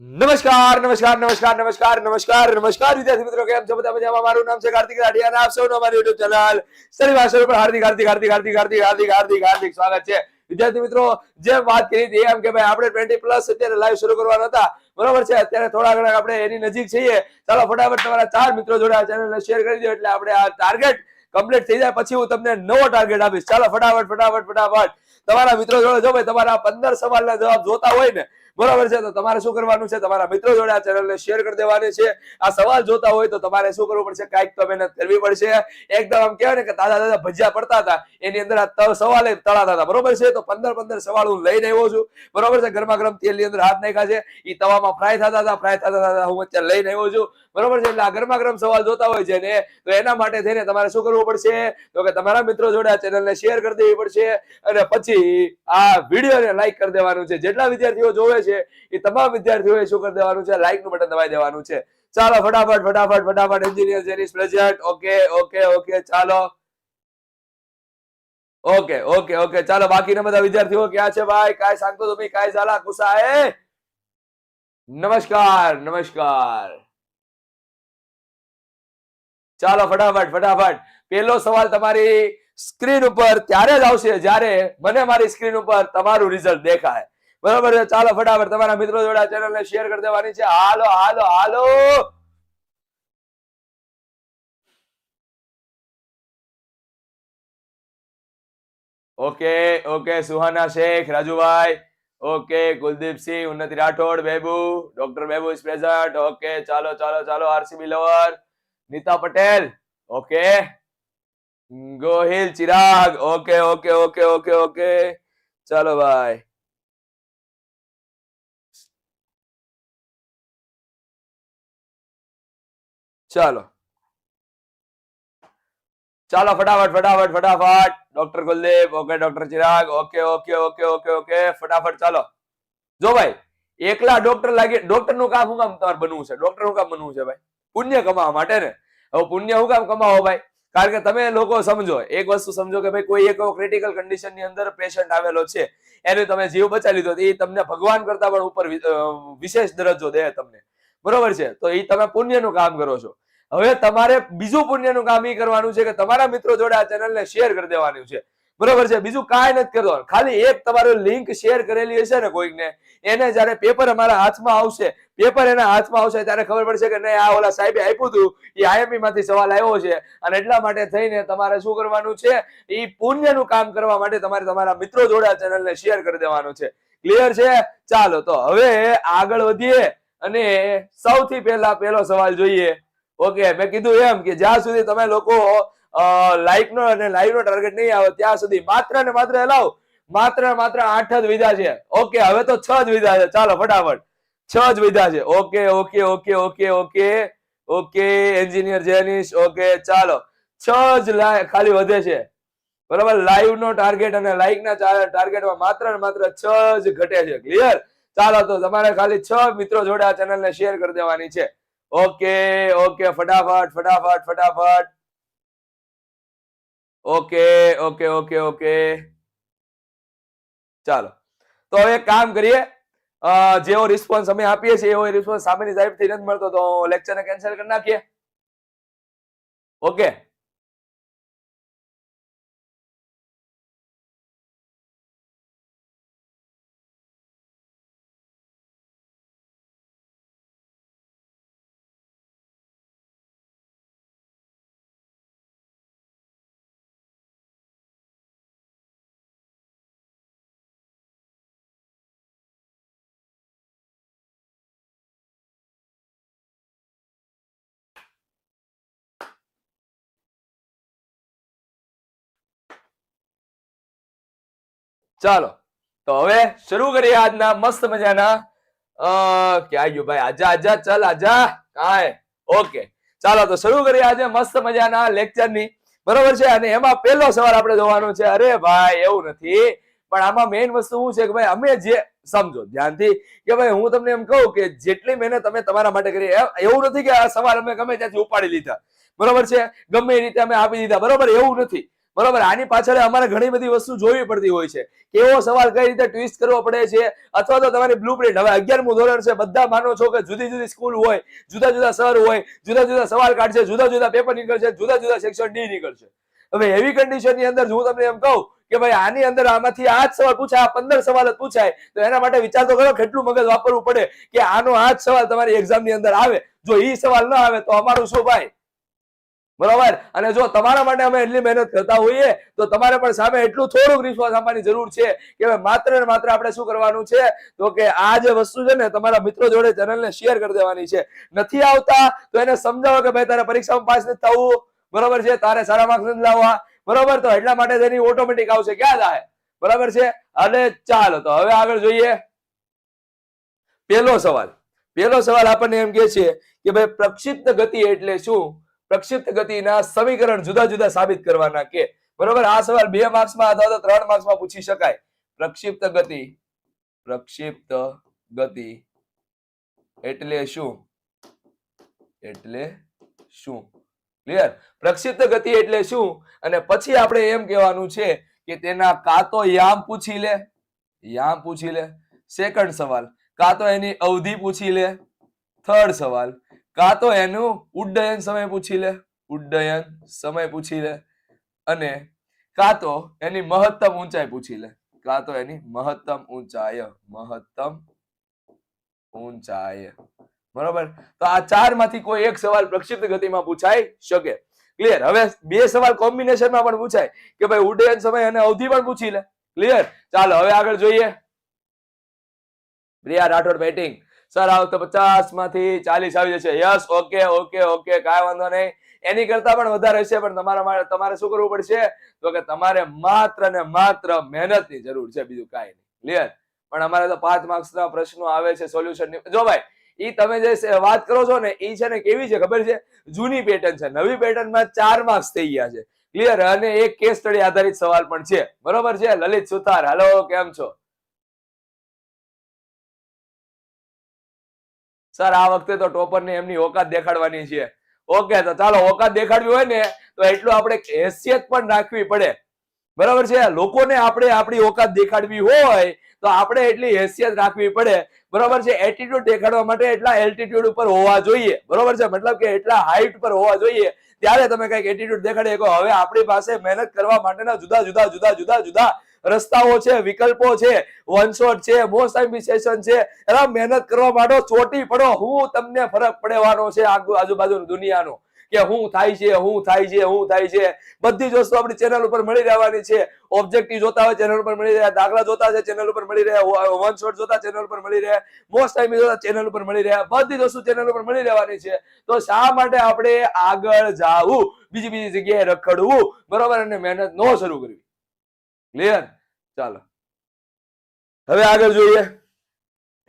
નમસ્કાર નમસ્કાર નમસ્કાર નમસ્કાર નમસ્કાર નમસ્કાર. વિદ્યાર્થી મિત્રો, કેમ છો? બધા મજામાં? મારું નામ છે કાર્તિક અને આપ સૌનો અમારી YouTube ચેનલ સરી વાસર પર હાર્દિક હાર્દિક હાર્દિક હાર્દિક હાર્દિક હાર્દિક હાર્દિક હાર્દિક સ્વાગત છે. વિદ્યાર્થી મિત્રો જેમ વાત કરી હતી, એમ કે ભાઈ, આપણે ટ્વેન્ટી પ્લસ અત્યારે લાઈવ શરૂ કરવાના હતા. બરોબર છે? અત્યારે થોડા ઘણા આપણે એની નજીક છીએ. ચાલો ફટાફટ તમારા ચાર મિત્રો જોડે આ ચેનલને શેર કરી દો. એટલે આપણે આ ટાર્ગેટ કમ્પ્લીટ થઈ જાય. પછી હું તમને નવો ટાર્ગેટ આપીશ. ચાલો ફટાફટ ફટાફટ ફટાફટ. તમારા મિત્રો જોડે જો ભાઈ, તમારા પંદર સવાલના જવાબ જોતા હોય ને બરોબર છે? તો તમારે શું કરવાનું છે? તમારા મિત્રો જોડે આ ચેનલને શેર કરી દેવાની છે. આ સવાલ જોતા હોય તો તમારે શું કરવું પડશે? કાંઈક તો મહેનત કરવી પડશે. એકદમ આમ કહેવાય ને કે તાજા તાજા ભજીયા પડતા હતા. એની અંદર આ સવાલ તળાતા હતા. બરોબર છે? તો પંદર પંદર સવાલ હું લઈને આવ્યો છું. બરોબર છે? ગરમા ગરમ તેલની અંદર હાથ નાખ્યા છે. એ તવામાં ફ્રાય થતા હતા. ફ્રાય થતા હતા હું અત્યારે લઈને આવ્યો છું. બરોબર છે? એટલે આ ગરમા ગરમ સવાલ જોતા હોય છે ને, તો એના માટે થઈને તમારે શું કરવું પડશે? તો કે તમારા મિત્રો જોડે આ ચેનલને શેર કરી દેવી પડશે અને પછી આ વિડીયોને લાઈક કરી દેવાનું છે. જેટલા વિદ્યાર્થીઓ જોવે છે, એ તમામ વિદ્યાર્થીઓએ શું કરી દેવાનું છે? લાઈકનું બટન દબાવી દેવાનું છે. ચાલો, ફટાફટ ફટાફટ ફટાફટ engineer Jenis present okay okay okay, ચાલો. ઓકે ઓકે ઓકે, ચાલો, બાકીના બધા વિદ્યાર્થીઓ ક્યાં છે ભાઈ? કાય સાંગતો તમે કાય ચાલા કુસા હે? નમસ્કાર નમસ્કાર. ચાલો ફટાફટ ફટાફટ. પેલો સવાલ તમારી સ્ક્રીન ઉપર ત્યારે જ આવશે જ્યારે મને મારી સ્ક્રીન ઉપર તમારું રિઝલ્ટ દેખાય. બરોબર છે? ચાલો ફટાફટ તમારા મિત્રો જોડે આ ચેનલને શેર કરી દેવાની છે. Hello hello hello. Okay okay, Suhana Shaikh, Rajubhai. Okay, Kuldeepsinh, Unnati Rathod, Bebu, doctor Bebu is present okay, ચાલો ચાલો ચાલો RCB lover Nita Patel okay Gohil Chirag okay okay okay okay okay चलो भाई चलो चलो फटाफट फटाफट फटाफट doctor Kuldeep okay doctor Chirag okay okay okay okay okay फटाफट चलो जो भाई एकला डॉक्टर लगे डॉक्टर नु काम હું डॉक्टर नु काम છે? भाई પુણ્ય કમાવા માટે ને. હવે પુણ્ય શું કામ કમાવો ભાઈ? કારણ કે તમે લોકો સમજો, એક વસ્તુ સમજો કે ભાઈ કોઈ એક ક્રિટિકલ કન્ડિશનની અંદર પેશન્ટ આવેલો છે, એને તમે જીવ બચાવી લીધો એ તમને ભગવાન કરતા પણ ઉપર વિશેષ દરજ્જો દે તમને. બરોબર છે? તો એ તમે પુણ્યનું કામ કરો છો. હવે તમારે બીજું પુણ્યનું કામ એ કરવાનું છે કે તમારા મિત્રો જોડે આ ચેનલને શેર કરી દેવાનું છે. બરોબર છે? બીજું કાંઈ નથી કરવાનું. ખાલી એક તમારું લિંક શેર કરેલી હશે ને કોઈકને, એને જ્યારે પેપર અમારા હાથમાં આવશે પેપર એના હાથમાં આવશે ત્યારે ખબર પડશે કે નહીં, આ ઓલા સાહેબે આપ્યું હતું એ આઈએમપી માંથી સવાલ આવ્યો છે. અને એટલા માટે થઈને તમારે શું કરવાનું છે? એ પુણ્યનું કામ કરવા માટે તમારે તમારા મિત્રો જોડે આ ચેનલને શેર કરી દેવાનું છે. ક્લિયર છે? ચાલો, તો હવે આગળ વધીએ અને સૌથી પહેલા પહેલો સવાલ જોઈએ. ઓકે મેં કીધું એમ કે જ્યાં સુધી તમે લોકો લાઈક નો અને લાઈવ નો ટાર્ગેટ નહીં આવે ત્યાં સુધી માત્ર ને માત્ર એલાવ માત્ર માત્ર આઠ જ વિધા છે. ઓકે હવે તો છ જ વિધા છે. ચાલો, ફટાફટ. છ જ વિધા છે. Okay okay okay okay okay okay engineer Jenish okay ચાલો. છ જ ખાલી વધે છે. બરાબર? લાઈવ નો ટાર્ગેટ અને લાઈક ના ટાર્ગેટમાં માત્ર ને માત્ર છ જ ઘટે છે. ક્લિયર ચાલો, તો તમારે ખાલી છ મિત્રો જોડે આ ચેનલ ને શેર કરી દેવાની છે. ઓકે ઓકે ફટાફટ ફટાફટ ફટાફટ. Okay okay okay okay. ચાલો. તો હવે કામ કરીએ. જેવો રિસ્પોન્સ અમે આપીએ છીએ, એવો રિસ્પોન્સ સામેની સાહેબથી નથી મળતો, તો લેક્ચરને કેન્સલ કરી નાખીએ. ઓકે. ચાલો, તો હવે શરૂ કરીએ આજના મસ્ત મજાના. ક્યાં ગયું ભાઈ, આજા આજા, ચાલ, આજા. કાંઈ, ઓકે. ચાલો, તો શરૂ કરીએ આજે મસ્ત મજાના લેક્ચરની બરોબર છે? અને એમાં પહેલો સવાલ આપણે જોવાનો છે. અરે ભાઈ, એવું નથી. પણ આમાં મેઇન વસ્તુ શું છે કે ભાઈ, અમે જે, સમજો, ધ્યાનથી, કે ભાઈ, હું તમને એમ કહું કે જેટલી મહેનત તમે તમારા માટે કરી એવું નથી કે આ સવાલ અમે ગમે ત્યાંથી ઉપાડી લીધા. બરોબર છે? ગમે એ રીતે અમે આપી દીધા. બરોબર? એવું નથી. બરોબર? આની પાછળ અમારે ઘણી બધી વસ્તુ જોવી પડતી હોય છે. કેવો સવાલ કઈ રીતે ટ્વિસ્ટ કરવો પડે છે? અથવા તો તમારી બ્લુપ્રિન્ટ હવે અગિયારમું ધોરણ છે. બધા માનો છો કે જુદી જુદી સ્કૂલ હોય, જુદા જુદા સર હોય, જુદા જુદા સવાલ કાઢશે, જુદા જુદા પેપર નીકળશે, જુદા જુદા સેક્શન ડી નીકળશે. હવે એવી કન્ડિશનની અંદર હું તમને એમ કહું કે ભાઈ આની અંદર આમાંથી આ જ સવાલ પૂછાય, આ પંદર સવાલ જ પૂછાય, તો એના માટે વિચાર તો કરો કેટલું મગજ વાપરવું પડે કે આનો આ જ સવાલ તમારી એક્ઝામની અંદર આવે. જો એ સવાલ ન આવે તો અમારું શું ભાઈ? બરોબર? અને જો તમારા માટે અમે એટલી મહેનત કરતા હોઈએ, તો તમારે પણ સામે એટલું થોડુંક રિસ્પોન્સ આપવાની જરૂર છે કે માત્ર ને માત્ર આપણે શું કરવાનું છે? તો કે આ જે વસ્તુ છે ને, તમારા મિત્રો જોડે ચેનલને શેર કરી દેવાની છે. નથી આવતા, તો એને સમજાવો કે ભાઈ તારે પરીક્ષામાં પાસ નથી થવું. બરાબર છે? તારે સારા માર્ક્સ નથી લાવવા. બરાબર? તો એટલા માટે તેની ઓટોમેટિક આવશે. ક્યાં થાય બરાબર છે? અને ચાલો, તો હવે આગળ જોઈએ. પહેલો સવાલ. પહેલો સવાલ આપણને એમ કે છે કે ભાઈ પ્રક્ષિપ્ત ગતિ એટલે શું? પ્રક્ષિપ્ત ગતિના સમીકરણ જુદા જુદા સાબિત કરવાના કે બરોબર? આ સવાલ બે માર્ક્સમાં અથવા તો ત્રણ માર્ક્સમાં પૂછી શકાય. પ્રક્ષિપ્ત ગતિ પ્રક્ષિપ્ત ગતિ. એટલે શું? એટલે શું? ક્લિયર પ્રક્ષિપ્ત ગતિ એટલે શું? અને પછી આપણે એમ કહેવાનું છે કે તેના કાં તો યામ પૂછી લે. યામ પૂછી લે. સેકન્ડ સવાલ. કાં તો એની અવધિ પૂછી લે. થર્ડ સવાલ. કાં તો એનું ઉડ્ડયન સમય પૂછી લે, ઉડ્ડયન સમય પૂછી લે અને કાં તો એની મહત્તમ ઊંચાઈ પૂછી લે. કાં તો એની મહત્તમ ઊંચાઈ મહત્તમ ઊંચાઈ. બરોબર? તો આ ચારમાંથી કોઈ એક સવાલ પ્રક્ષિપ્ત ગતિમાં પૂછાઈ શકે. ક્લિયર હવે બે સવાલ કોમ્બિનેશનમાં પણ પૂછાય કે ભાઈ ઉડ્ડયન સમય અને અવધિ પણ પૂછી લે. ક્લિયર ચાલો, હવે આગળ જોઈએ. પ્રિયા રાઠોડ બેટિંગ સર, આ વખતે પચાસમાંથી ચાલીસ આવી જશે. યસ, ઓકે ઓકે ઓકે, કાંઈ વાંધો નહીં. એની કરતા પણ વધારે હશે, પણ તમારા તમારે શું કરવું પડશે? તો કે તમારે માત્ર ને માત્ર મહેનતની જરૂર છે, બીજું કાંઈ નહીં. ક્લિયર પણ અમારે તો પાંચ માર્ક્સના પ્રશ્નો આવે છે સોલ્યુશન જો ભાઈ, ઈ તમે જે વાત કરો છો ને, ઈ છે ને કેવી છે ખબર છે? જૂની પેટર્ન છે. નવી પેટર્નમાં ચાર માર્ક્સ થઈ ગયા છે. ક્લિયર અને એક કેસ સ્ટડી આધારિત સવાલ પણ છે. બરોબર છે? લલિત સુથાર. હાલો કેમ છો? સર, આ વખતે તો ટોપર ને એમની ઓકાત દેખાડવાની છે. ઓકે, તો ચાલો, ઓકાત દેખાડવી હોય ને, તો એટલું આપણે હેસિયત પણ રાખવી પડે. બરાબર છે? લોકોને આપણે આપણી ઓકાત દેખાડવી હોય, તો આપણે એટલી હેસિયત રાખવી પડે. બરોબર છે? એટીટ્યુડ દેખાડવા માટે એટલા એલ્ટિટ્યુડ ઉપર હોવા જોઈએ. બરોબર છે? મતલબ કે એટલા હાઈટ પર હોવા જોઈએ. ત્યારે તમે કંઈક એટીટ્યુડ દેખાડી શકો હવે આપણી પાસે મહેનત કરવા માટેના જુદા જુદા જુદા જુદા જુદા રસ્તાઓ છે, વિકલ્પો છે વનશોટ છે મોસ્ટ ટાઈમ છે. એના મહેનત કરવા માંડો ચોટી પડો, હું તમને ફરક પડવાનો છે આજુબાજુ દુનિયાનો. કે હું થાય છે, હું થાય છે, હું થાય છે. બધી જ વસ્તુ આપણી ચેનલ ઉપર મળી રહેવાની છે. ઓબ્જેક્ટિવ જોતા હોય ચેનલ ઉપર મળી રહ્યા, દાખલા જોતા છે ચેનલ ઉપર મળી રહ્યા વન શોટ જોતા ચેનલ ઉપર મળી રહ્યા મોસ્ટ ટાઈમ જોતા ચેનલ ઉપર મળી રહ્યા, બધી જ વસ્તુ ચેનલ ઉપર મળી રહેવાની છે. તો શા માટે આપણે આગળ જાવું? બીજી બીજી જગ્યાએ રખડવું? બરોબર, અને મહેનત ન શરૂ કરવી. ક્લિયર ચાલો. હવે આગળ જોઈએ.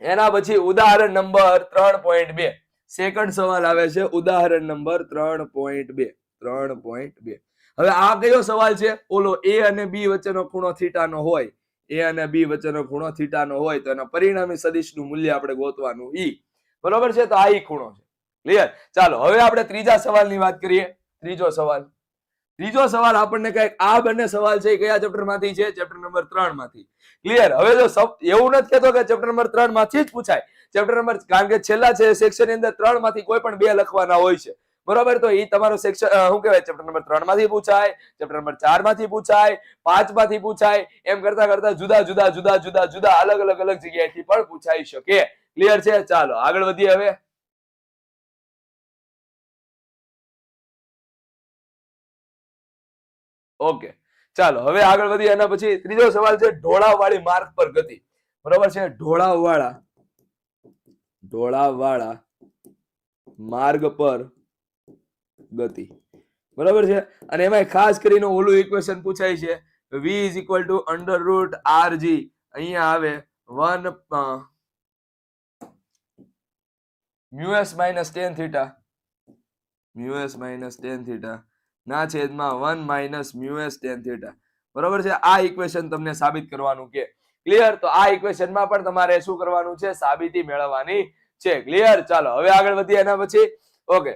એના પછી ઉદાહરણ નંબર ત્રણ પોઈન્ટ બે. સેકન્ડ સવાલ આવે છે. ઉદાહરણ નંબર ત્રણ પોઈન્ટ બે. ત્રણ પોઈન્ટ બે. હવે આ કયો સવાલ છે? ઓલો એ અને બી વચ્ચેનો ખૂણો થીટાનો હોય. એ અને બી વચ્ચેનો ખૂણો થીટાનો હોય તો એના પરિણામી સદિશનું મૂલ્ય આપણે ગોતવાનું ઈ. બરોબર છે? તો આ ઈ ખૂણો છે. ક્લિયર ચાલો, હવે આપણે ત્રીજા સવાલની વાત કરીએ. ત્રીજો સવાલ. ત્રીજો સવાલ આપણને કંઈક આ બંને સવાલ છે કયા ચેપ્ટરમાંથી છે? ચેપ્ટર નંબર ત્રણમાંથી ક્લિયર હવે જો એવું નથી કહેતો કે ચેપ્ટર નંબર ત્રણમાંથી જ પૂછાય. ચેપ્ટર નંબર કારણ કે છેલ્લા છે સેક્શન અંદર ત્રણમાંથી કોઈ પણ બે લખવાના હોય છે. બરોબર? તો એ તમારો સેક્શન શું કહેવાય? ચેપ્ટર નંબર ત્રણમાંથી પૂછાય, ચેપ્ટર નંબર ચારમાંથી પૂછાય પાંચમાંથી પૂછાય, એમ કરતા કરતા જુદા જુદા જુદા જુદા જુદા અલગ અલગ અલગ જગ્યાએથી પણ પૂછાઈ શકે. ક્લિયર છે? ચાલો, આગળ વધીએ હવે. ઓકે ચાલો, હવે આગળ વધીએ. એના પછી ત્રીજો સવાલ છે, ઢોળાવવાળી માર્ગ પર ગતિ. બરોબર છે? ઢોળાવવાળા ઢોળાવવાળા માર્ગ પર ગતિ. બરોબર છે? અને એમાં ખાસ કરીને ઓલું ઇક્વેશન પૂછાય છે, v is equal to under root RG અહીંયા આવે one mu s minus tan theta mu s minus ના છેદમાં one minus mu s tan theta. બરોબર છે? આ ઇક્વેશન તમને સાબિત કરવાનું કે ક્લિયર તો આ ઇક્વેશનમાં પણ તમારે શું કરવાનું છે? સાબિતી મેળવવાની છે. ક્લિયર ચાલો, હવે આગળ વધીએ એના પછી. ઓકે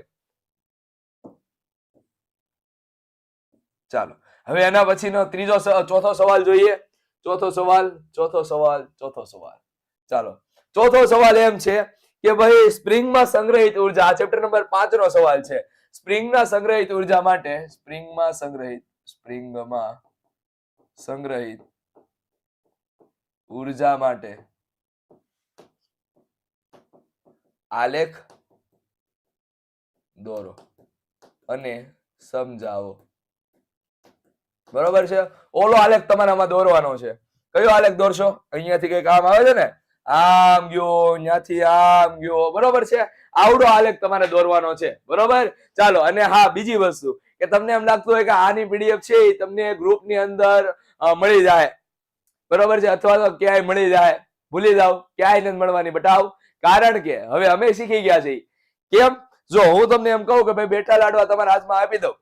ચાલો, હવે એના પછીનો ત્રીજો ચોથો સવાલ જોઈએ. ચોથો સવાલ ચોથો સવાલ ચોથો સવાલ. ચાલો, ચોથો સવાલ એમ છે કે ભાઈ સ્પ્રિંગમાં સંગ્રહિત ઊર્જા ચેપ્ટર નંબર પાંચ નો સવાલ છે. સ્પ્રિંગના સંગ્રહિત ઊર્જા માટે સ્પ્રિંગમાં સંગ્રહિત સ્પ્રિંગમાં સંગ્રહિત ઊર્જા માટે આલેખ દોરો અને સમજાવો. બરોબર છે? ઓલો આલેખ તમારામાં દોરવાનો છે. કયો આલેખ દોરશો? અહીંયાથી કંઈક આમ આવે છે ને? આમ ગયો અહીંયાથી આમ ગયો. બરોબર છે? આવડો આલેખ તમારે દોરવાનો છે. બરોબર? ચાલો, અને હા, બીજી વસ્તુ કે તમને એમ લાગતું હોય કે આની પીડીએફ છે એ તમને ગ્રુપની અંદર મળી જાય. બરોબર છે? અથવા તો ક્યાંય મળી જાય. ભૂલી જાવ ક્યાંય નથી મળવાની, બતાવ. કારણ કે હવે અમે શીખી ગયા છીએ. કેમ? જો, હું તમને એમ કહું કે ભાઈ, બેટા લાડવા તમારા હાથમાં આપી દઉં,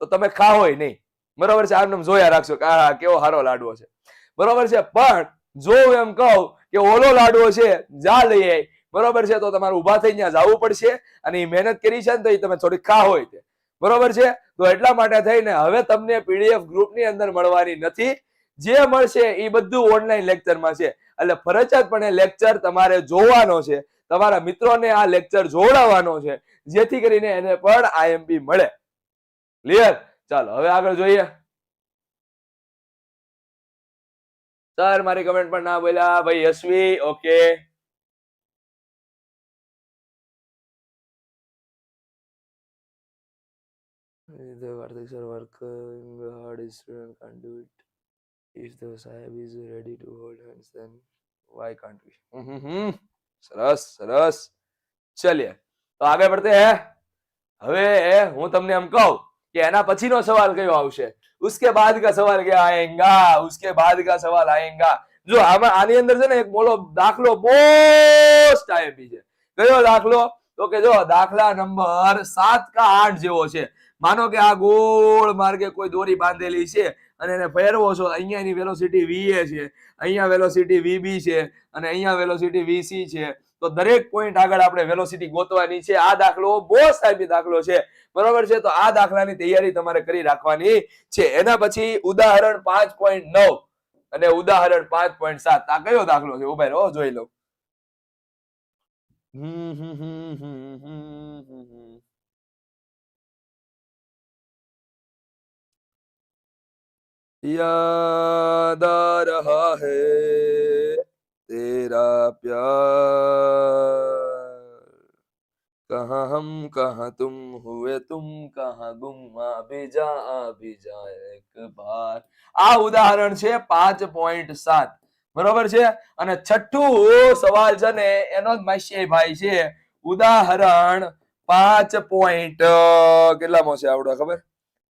તો તમે ખાહોય નહીં. બરોબર છે? આમ જોયા રાખશો કે આ કેવો સારો લાડવો છે. બરોબર છે? પણ, જો હું એમ કહું કે ઓલો લાડવો છે, જા લઈ આય. બરોબર છે? તો તમારે ઊભા થઈ જવું પડશે અને એ મહેનત કરી છે ને તો એ તમે થોડી ખા હોય તે બરોબર છે? તો એટલા માટે થઈને હવે તમને પીડીએફ ગ્રુપની અંદર મળવાની નથી. જે મળશે એ બધું ઓનલાઈન લેક્ચરમાં છે. એટલે ફરજિયાતપણે લેક્ચર તમારે જોવાનો છે. તમારા મિત્રોને આ લેક્ચર જોડાવાનો છે. જેથી કરીને એને પણ આઈએમપી મળે. ક્લિયર ચાલો, હવે આગળ જોઈએ. સર મારી કમેન્ટ પણ ના બોલ્યા. ભાઈ Yashvi okay The Vartakshar worker the hardest student can't do it. If the Sahib is ready to hold hands, then why can't we? સરસ સરસ ચલીએ તો આગળ પડતે હે હવે હું તમને એમ કહું કે એના પછીનો સવાલ કયો આવશે? ઉસકે બાદ કા સવાલ ક્યાં આયેંગા? ઉસકે બાદ કા સવાલ આયેગા? જો આમાં આની અંદર છે ને એક બોલો દાખલો મોસ્ટ આઈએમપી છે. કયો દાખલો? તો કે જો દાખલા નંબર 7 કા 8 જેવો છે. માનો કે આ ગોળ માર્ગે કોઈ દોરી બાંધેલી છે અને એને ફેરવો છો અહીંયા એની વેલોસિટી વીએ છે, અહીંયા વેલોસિટી વીબી છે અને અહીંયા વેલોસિટી વીસી છે. તો દરેક પોઈન્ટ આગળ આપણે વેલોસિટી ગોતવાની છે. આ દાખલો બહુ સાહેબી દાખલો છે. બરોબર છે? તો આ દાખલાની તૈયારી તમારે કરી રાખવાની છે. એના પછી ઉદાહરણ પાંચ પોઈન્ટ નવ અને ઉદાહરણ પાંચ પોઈન્ટ સાત. આ કયો દાખલો છે? ઊભા રહો, જોઈ લઉં. હમ હમ હમ હમ હમ. याद आ रहा है तेरा प्यार कहाँ हम कहाँ तुम हुए तुम कहाँ गुम अभी जा अभी जा एक बार આ ઉદાહરણ છે પાંચ પોઈન્ટ સાત બરોબર છે અને છઠ્ઠું સવાલ છે ને એનો જ માસ્ય ભાઈ છે ઉદાહરણ પાંચ પોઈન્ટ કેટલામો છે આવડો ખબર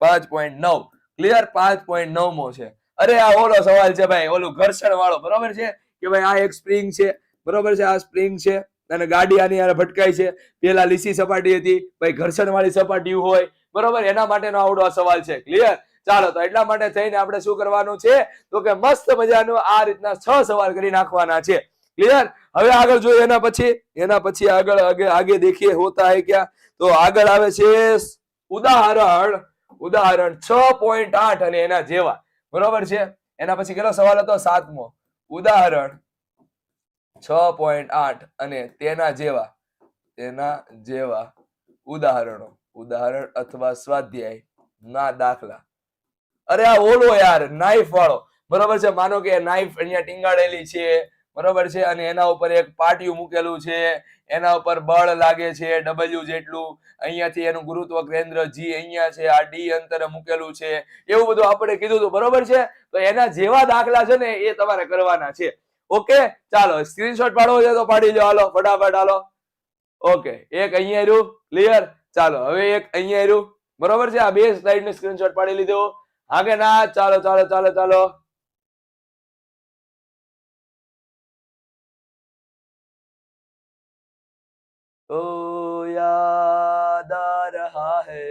પાંચ પોઈન્ટ નવ ક્લિયર પાંચ પોઈન્ટ નવ મો છે. અરે, આ ઓલો સવાલ છે ભાઈ, ઓલું ઘર્ષણ વાળો, બરોબર છે? કે ભાઈ આ એક સ્પ્રિંગ છે, બરોબર છે? આ સ્પ્રિંગ છે, અને ગાડી આની યાર ભટકાય છે. પેલા લીસી સપાટી હતી, ભાઈ ઘર્ષણ વાળી સપાટી હોય, બરોબર? એના માટેનો આવડો આ સવાલ છે. ક્લિયર ચાલો, તો એટલા માટે થઈને આપણે શું કરવાનું છે? તો કે મસ્ત મજાનું આ રીતના છ સવાલ કરી નાખવાના છે. ક્લિયર હવે આગળ જોઈએ એના પછી. એના પછી આગળ આગે આગે દેખીએ, હોતા હે ક્યાં? તો આગળ આવે છે ઉદાહરણ ઉદાહરણ છ પોઈન્ટ આઠ અને એના જેવા. બરોબર છે? એના પછી કેટલો સવાલ હતો? સાતમો. ઉદાહરણ છ પોઈન્ટ આઠ અને તેના જેવા. તેના જેવા ઉદાહરણો. ઉદાહરણ અથવા સ્વાધ્યાય ના દાખલા. અરે આ ઓલો યાર નાઈફ વાળો. બરોબર છે? માનો કે નાઈફ અહીંયા ટીંગાડેલી છે. બરોબર છે? અને એના ઉપર એક પાટિયું મૂકેલું છે. એના ઉપર બળ લાગે છે. ડબલ્યુ જેટલું. અહીંયાથી એનું ગુરુત્વ કેન્દ્ર જી અહીંયા છે. આ ડી અંતરે મૂકેલું છે. એવું બધું આપણે કીધું હતું. બરોબર છે? તો એના જેવા દાખલા છે ને એ તમારે કરવાના છે. ઓકે? ચાલો સ્ક્રીનશોટ પાડવો છે તો પાડી લો હાલો, ફટાફટ હાલો. ઓકે. એક અહીંયા રહ્યું. ક્લિયર ચાલો, હવે એક અહીંયા રહ્યું. બરોબર છે? આ બે સ્લાઇડનું સ્ક્રીનશોટ પાડી લીધું. કે ના. ચાલો ચાલો ચાલો ચાલો. ओ યાદ રહા હે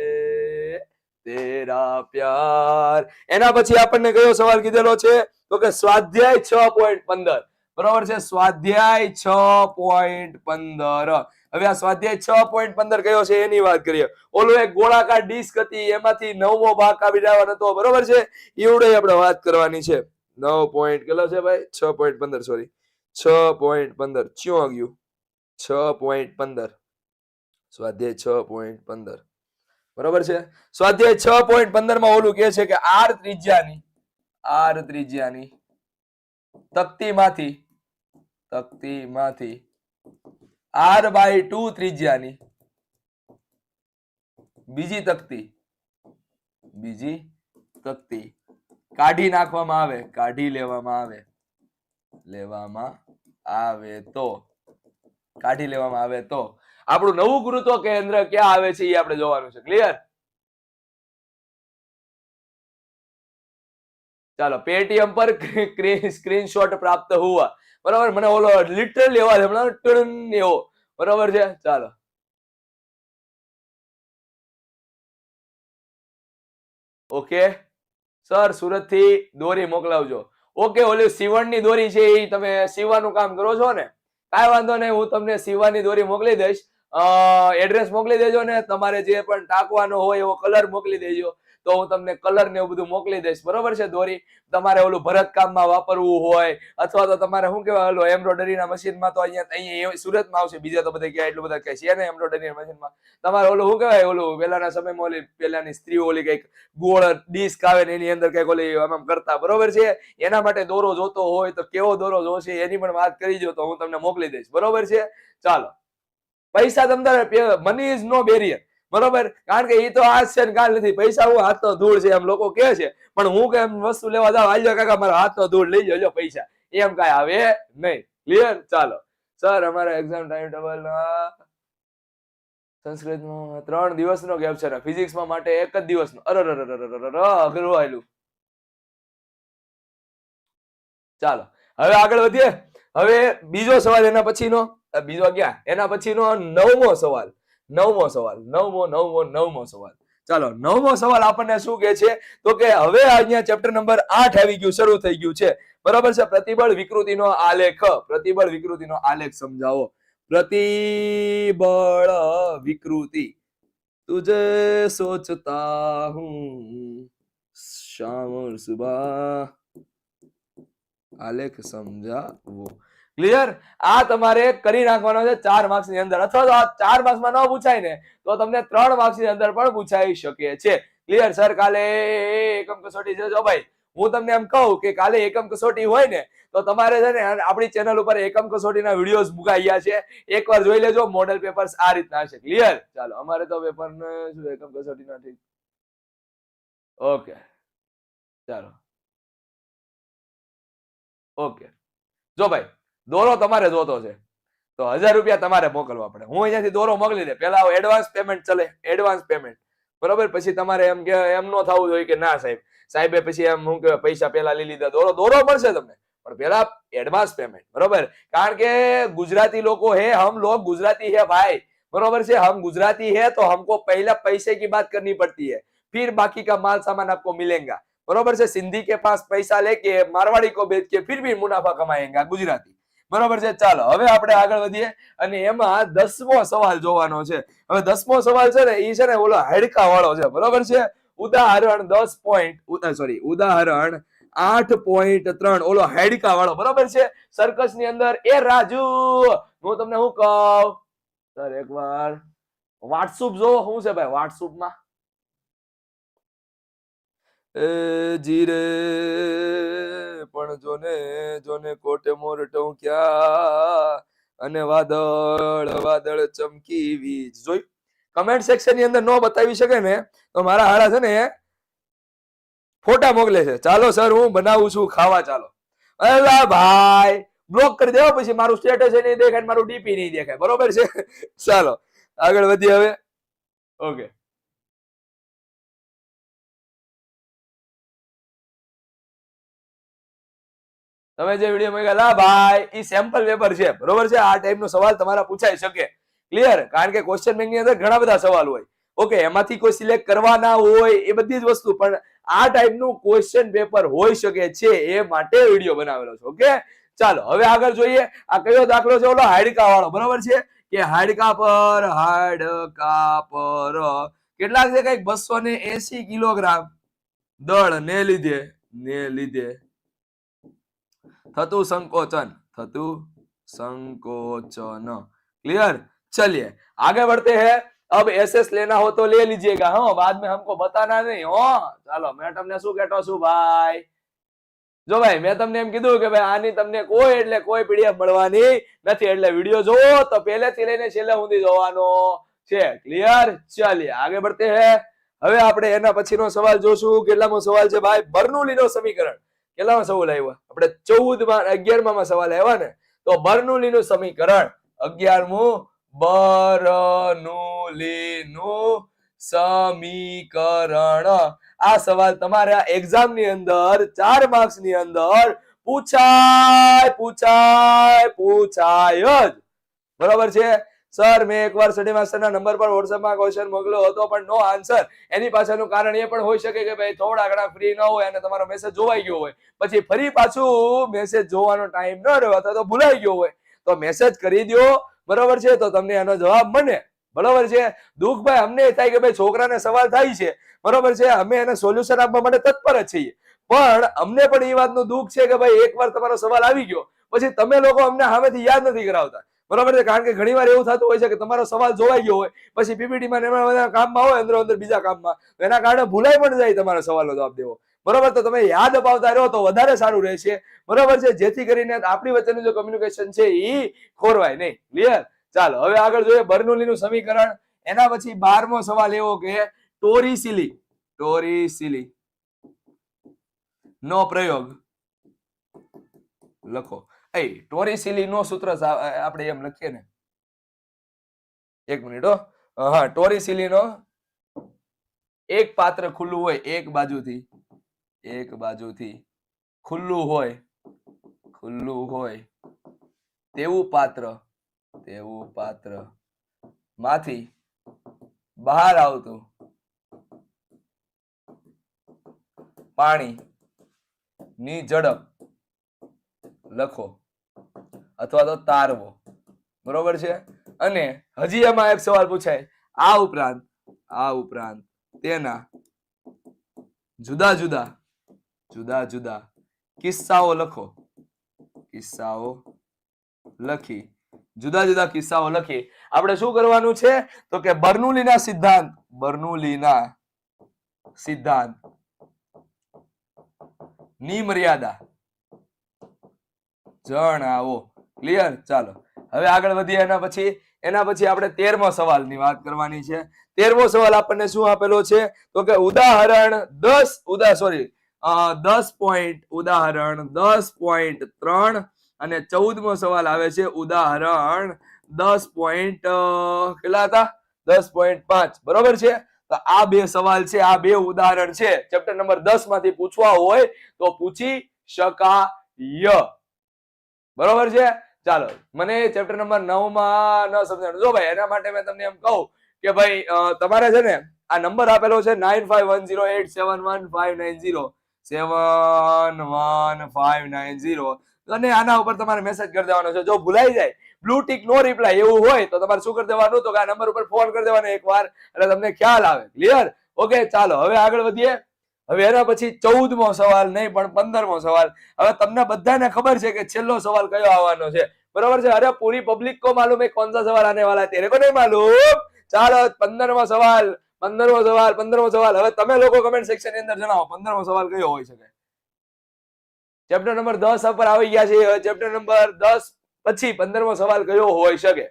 તેરા પ્યાર એના પછી આપણને કયો સવાલ કીધેલો છે? તો કે સ્વાધ્યાય છ પોઈન્ટ પંદર. બરોબર છે? સ્વાધ્યાય છ પોઈન્ટ પંદર. હવે આ સ્વાધ્યાય છ પોઈન્ટ પંદર કયો છે? એની વાત કરીએ. ઓલો એક ગોળાકાર ડિસ્ક હતી, એમાંથી નવમો ભાગ કાઢી લેવાનો હતો. બરોબર છે? એવડે આપણે વાત કરવાની છે. નવ પોઈન્ટ કેટલો છે ભાઈ? છ પોઈન્ટ પંદર સોરી છ પોઈન્ટ પંદર. ક્યાં ગયું? છ પોઈન્ટ પંદર. સ્વાધ્યાય છ પોઈન્ટ પંદર. બરોબર છે? સ્વાધ્યાય છ પોઈન્ટ પંદરમાં ઓલું કે છે કે આર ત્રિજ્યાની આર ત્રિજ્યાની તકતીમાંથી તકતીમાંથી આર બાય ટુ ત્રિજ્યાની બીજી તકતી બીજી તકતી કાઢી નાખવામાં આવે, કાઢી લેવામાં આવે લેવામાં આવે તો કાઢી લેવામાં આવે તો? આપણું નવું ગુરુત્વ કેન્દ્ર ક્યાં આવે છે એ આપણે જોવાનું છે. ક્લિયર ચાલો પેટીએમ પર સ્ક્રીનશોટ પ્રાપ્ત હુઆ. બરાબર? મને ઓલો લિટરલી અવાજ હમણાં ટણ એવો. બરાબર છે? ચાલો. ઓકે સર સુરતથી દોરી મોકલાવજો. ઓકે ઓલી સીવણની દોરી છે એ તમે સીવવાનું કામ કરો છો ને? કાંઈ વાંધો નહીં, હું તમને સીવાની દોરી મોકલી દઈશ. એડ્રેસ મોકલી દેજો ને તમારે જે પણ ટાંકવાનો હોય એવો કલર મોકલી દેજો. તો હું તમને કલર ને એવું બધું મોકલી દઈશ. બરોબર છે, દોરી? તમારે ઓલું ભરતકામમાં વાપરવું હોય, અથવા તો તમારે શું કહેવાય, ઓલું એમ્બ્રોઇડરીના મશીનમાં તો અહીંયા અહીંયા સુરતમાં આવશે. બીજા તો બધા ક્યાં એટલું બધા કહે છે ને એમ્બ્રોઇડરી મશીનમાં. તમારે ઓલું શું કહેવાય, ઓલું પહેલાના સમયમાં ઓલી, પહેલાની સ્ત્રીઓ ઓલી કંઈક ગોળ ડિસ્ક આવે ને એની અંદર કંઈક ઓલી આમ કરતા. બરોબર છે? એના માટે દોરો જોતો હોય તો કેવો દોરો જોશે એની પણ વાત કરી જો તો હું તમને મોકલી દઈશ. બરોબર છે? ચાલો. પૈસા તમને મની ઇઝ નો બેરિયર બરોબર? કારણ કે એ તો આજ છે કાલ નથી. પૈસા હું હાથ તો ધૂળ છે એમ લોકો કે છે. પણ હું કે વસ્તુ લેવા જાવ આવજો કાકા, મારા હાથ તો ધૂળ લઈ જજો પૈસા. એમ કઈ આવે નહીં. ક્લિયર ચાલો. સર અમારા એક્ઝામ ટાઈમ ટેબલ સંસ્કૃતમાં ત્રણ દિવસનો ગેપ છે ફિઝિક્સ ફિઝિક્સમાં માટે એક જ દિવસનો. અરે અઘરું આવેલું ચાલો. હવે આગળ વધીએ. હવે બીજો સવાલ એના પછીનો. બીજો ક્યાં? એના પછીનો નવમો સવાલ. નવમો સવાલ, નવમો નવમો નવમો સવાલ. ચાલો, નવમો સવાલ આપણને શું કે છે? તો કે હવે અહીંયા ચેપ્ટર નંબર આઠ આવી ગયું, શરૂ થઈ ગયું છે. બરાબર છે? પ્રતિબળ વિકૃતિનો આલેખ, પ્રતિબળ વિકૃતિનો આલેખ સમજાવો. પ્રતિબળ વિકૃતિ. તુજે સોચતા હું શામ સુભા. આલેખ સમજાવો. ક્લિયર આ તમારે કરી નાખવાનો છે ચાર માર્ક્સની અંદર. અથવા તો આ ચાર માર્ક્સમાં ન પૂછાય ને, તો તમને ત્રણ માર્ક્સની અંદર પણ પૂછાઈ શકે છે. ક્લિયર સર કાલે એકમ કસોટી છે જો ભાઈ. હું તમને એમ કહું કે કાલે એકમ કસોટી હોય ને, તો તમારે છે ને આપણી ચેનલ ઉપર એકમ કસોટીના વિડીયોઝ મુકાયા છે. એકવાર જોઈ લેજો મોડેલ પેપર્સ આ રીતના છે ક્લિયર ચાલો, અમારે તો પેપર શું, એકમ કસોટીના ઠીક. ઓકે ચાલો. ઓકે જો ભાઈ દોરો તમારે જોતો છે તો હજાર રૂપિયા તમારે મોકલવા પડે હું અહીંયાથી દોરો મોકલી દે પેલા એડવાન્સ પેમેન્ટ ચલે એડવાન્સ પેમેન્ટ બરોબર પછી તમારે એમ કે એમ ન થવું જોઈએ કે ના સાહેબ સાહેબે પછી એમ હું કે પૈસા પેલા લઈ લીધા દોરો દોરો મળશે તમને પણ પેલા એડવાન્સ પેમેન્ટ બરોબર કારણ કે ગુજરાતી લોકો હે હમ લોગ ગુજરાતી હે ભાઈ बराबर से हम गुजराती है तो हमको पहला पैसे की बात करनी पड़ती है फिर बाकी का माल सामान आपको मिलेगा बराबर से सिंधी के पास पैसा लेके मारवाड़ी को बेच के फिर भी मुनाफा कमाएगा गुजराती બરોબર છે? ચાલો, હવે આપણે આગળ વધીએ અને એમાં દસમો સવાલ જોવાનો છે. હવે દસમો સવાલ છે ને એ છે ને ઓલો હાડકા વાળો છે. બરોબર છે? ઉદાહરણ દસ પોઈન્ટ સોરી ઉદાહરણ આઠ પોઈન્ટ ત્રણ, ઓલો હાડકા વાળો બરોબર છે? સર્કસની અંદર, એ રાજુ, હું તમને શું કહું? સર, એકવાર. વોટ્સઅપ જો, શું છે ભાઈ વોટ્સઅપમાં? એ જીરે. પણ જોને જોને કોટે મોર ટોક્યા અને વાદળ વાદળ ચમકી વીજ. જોઈ કમેન્ટ સેક્શનની અંદર નો બતાવી શકે ને, તો મારા હાડા છે ને ફોટા મોકલે છે. ચાલો સર, હું બનાવું છું. ખાવા ચાલો. અલા ભાઈ બ્લોક કરી દેવો પછી મારું સ્ટેટસ નહીં દેખાય મારું ડીપી નહીં દેખાય. બરોબર છે? ચાલો, આગળ વધીએ હવે. ઓકે તમે જે વીડિયો મેં લા ભાઈ એ સેમ્પલ પેપર છે. બરોબર છે? આ ટાઈપ નો સવાલ તમારા પૂછાઈ શકે. ક્લિયર કારણ કે ક્વેશ્ચન બેંકની અંદર ઘણા બધા સવાલ હોય. ઓકે એમાંથી કોઈ સિલેક્ટ કરવાના હોય, એ બધી જ વસ્તુ, પણ આ ટાઈપનું ક્વેશ્ચન પેપર હોઈ શકે છે એ માટે વીડિયો બનાવેલો છે. ઓકે ચાલો, હવે આગળ જોઈએ. આ કયો દાખલો છે? ઓલો હાડકા વાળો. બરોબર છે? કે હાડકા પર હાડકા પર, કેટલા છે? કંઈક બસો ને એસી કિલોગ્રામ. દળ ને લીધે ને લીધે. થતું સંકોચન થતું संकोचन क्लियर चलिए आगे बढ़ते हैं अब एस एस लेना हो तो ले लीजिएगा हाँ बाद में हमको बताना नहीं हो ચાલો મેં તમને શું કહેતો છું ભાઈ જો ભાઈ મેં તમને એમ કીધું કે ભાઈ આની તમને કોઈ એટલે કોઈ પીડીએફ મળવાની નથી એટલે વિડીયો જોવો તો પહેલેથી લઈને છેલ્લે સુધી જોવાનો છે ક્લિયર ચાલીએ આગે बढ़ते हैं હવે આપણે એના પછીનો સવાલ જોશું કેટલામો સવાલ છે ભાઈ બર્નોલીનો સમીકરણ કેટલામો સવાલ આવ્યો? આપણે ચૌદમાં અગિયારમાં સવાલ આવ્યા ને, તો બર્નોલીનું સમીકરણ. અગિયારમું બર્નોલીનું સમીકરણ. આ સવાલ તમારા એક્ઝામની અંદર, ચાર માર્ક્સની અંદર પૂછાય પૂછાય પૂછાય જ. બરોબર છે? સર, મેં એકવાર સ્ટડી માસ્ટરના નંબર પર વોટ્સએપમાં ક્વેશ્ચન મોકલ્યો હતો, પણ નો આન્સર એની પાછળનું કારણ એ પણ હોઈ શકે કે ભાઈ થોડા ઘણા ફ્રી ન હોય અને તમારો મેસેજ જોવાઈ ગયો હોય. પછી ફરી પાછું મેસેજ જોવાનો ટાઈમ ન રહ્યો અથવા તો ભૂલાઈ ગયો હોય. તો મેસેજ કરી દો બરોબર છે? તો તમને એનો જવાબ મળે. બરોબર છે? દુઃખ ભાઈ અમને એ થાય કે ભાઈ છોકરાને સવાલ થાય છે. બરોબર છે? અમે એને સોલ્યુશન આપવા માટે તત્પર જ છીએ. પણ અમને પણ એ વાતનું દુઃખ છે કે ભાઈ એકવાર તમારો સવાલ આવી ગયો. પછી તમે લોકો અમને સામેથી યાદ નથી કરાવતા. બરોબર છે? કારણ કે ઘણી વાર એવું થતું હોય છે કે તમારો સવાલ જોવાઈ ગયો હોય, પછી પીપીટીમાં બધા કામમાં હોય, અંદર અંદર બીજા કામમાં એના કારણે ભૂલાઈ પણ જાય તમારા સવાલનો જવાબ દેવો. બરોબર? તો તમે યાદ અપાવતા રહો તો વધારે સારું રહેશે. બરોબર છે? જેથી કરીને આપણી વચ્ચેનું જે કમ્યુનિકેશન છે એ ખોરવાય નહીં. ક્લિયર ચાલો, હવે આગળ જોઈએ બર્નુલીનું સમીકરણ. એના પછી બારમો સવાલ એવો કે ટોરીસિલી ટોરીસિલી નો પ્રયોગ લખો. એ ટોરીસિલી નો સૂત્ર આપણે એમ લખીએ ને. એક મિનિટ હો. હા ટોરીસિલી નો એક પાત્ર ખુલ્લું હોય એક બાજુથી એક બાજુથી ખુલ્લું હોય ખુલ્લું હોય, તેવું પાત્ર તેવું પાત્રમાંથી બહાર આવતું પાણી ની ઝડપ લખો અથવા તો તારવો. બરોબર છે? અને હજી એમાં એક સવાલ પૂછાય. આ ઉપરાંત આ ઉપરાંત તેના જુદા જુદા જુદા જુદા કિસ્સાઓ લખો. કિસ્સાઓ લખી. જુદા જુદા કિસ્સાઓ લખી. આપણે શું કરવાનું છે? તો કે બર્નુલીના સિદ્ધાંત બર્નુલીના સિદ્ધાંત. ની મર્યાદા જણાવો ક્લિયર ચાલો. હવે આગળ વધીએ એના પછી. એના પછી આપણે તેરમો સવાલની વાત કરવાની છે. તેરમો સવાલ આપણને શું આપેલો છે? તો કે ઉદાહરણ દસ ઉદા સોરી દસ પોઈન્ટ ઉદાહરણ દસ પોઈન્ટ ત્રણ અને ચૌદમો સવાલ આવે છે ઉદાહરણ દસ પોઈન્ટ કેટલા હતા? દસ પોઈન્ટ પાંચ. બરોબર છે? તો આ બે સવાલ છે, આ બે ઉદાહરણ છે. ચેપ્ટર નંબર દસમાંથી પૂછવા હોય તો પૂછી શકાય. બરોબર છે? ચાલો, મને ચેપ્ટર નંબર નવમાં ન સમજાણું. જો ભાઈ, એના માટે મેં તમને એમ કહું કે ભાઈ તમારે છે ને આ નંબર આપેલો છે nine five one zero eight seven one five nine zero seven one five nine zero અને આના ઉપર તમારે મેસેજ કરી દેવાનો છે. જો ભૂલાઈ જાય બ્લુ ટીક નો રિપ્લાય એવું હોય, તો તમારે શું કરી દેવાનું? તો આ નંબર ઉપર ફોન કરી દેવાનો એકવાર. એટલે તમને ખ્યાલ આવે. ક્લિયર ઓકે ચાલો, હવે આગળ વધીએ. હવે એના પછી ચૌદમો સવાલ નહીં પણ પંદરમો સવાલ હવે તમને બધાને ખબર છે કે છેલ્લો સવાલ કયો આવવાનો છે બરોબર છે અરે પૂરી પબ્લિક કો માલુમ है कौन सा सवाल आने वाला है तेरे को नहीं मालूम ચાલો પંદરમો સવાલ પંદરમો સવાલ પંદરમો સવાલ હવે તમે લોકો કમેન્ટ સેક્શન ની અંદર જણાવો પંદરમો સવાલ કયો હોઈ શકે ચેપ્ટર નંબર દસ પર આવી ગયા છે હવે ચેપ્ટર નંબર દસ પછી પંદરમો સવાલ કયો હોઈ શકે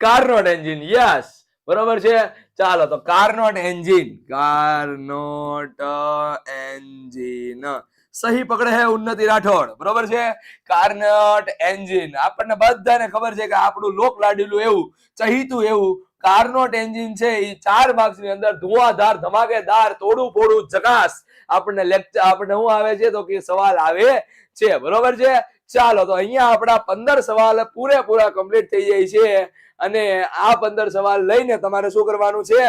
કાર્નોટ એન્જિન યસ બરોબર છે? ચાલો તો કાર્નોટ એન્જિન કાર્નોટ એન્જિન સહી પકડે હે ઉન્નતિ રાઠોડ. બરોબર છે? Carnot engine. આપણને બધાને ખબર છે કે આપણું લોક લાડીલું એવું, ચહીતું એવું, કાર્નોટ એન્જિન છે એ ચાર માર્ક્સની અંદર ધુઆધાર ધમાકેદાર, તોડું પોડું જકાસ આપણને લેક્ચર આપણને શું આવે છે? તો કે સવાલ આવે છે. બરોબર છે? ચાલો, તો અહીંયા આપણા પંદર સવાલ પૂરેપૂરા કમ્પ્લીટ થઈ જાય છે. અને આ પંદર સવાલ લઈને તમારે શું કરવાનું છે?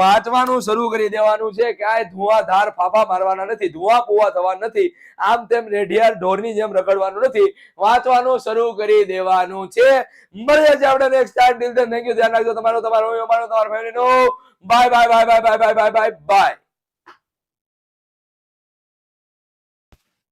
વાંચવાનું શરૂ કરી દેવાનું છે ક્યાંય ધુઆધાર ફાફા મારવાના નથી ધુઆ પુઆ થવા નથી. આમ તેમ રેઢિયાર ઢોરની જેમ રખડવાનું નથી. વાંચવાનું શરૂ કરી દેવાનું છે. મળીએ છીએ આપણે next time till then thank you ધ્યાન રાખજો. તમારો તમારો તમારો ફેમિલીનો bye bye bye bye bye bye bye bye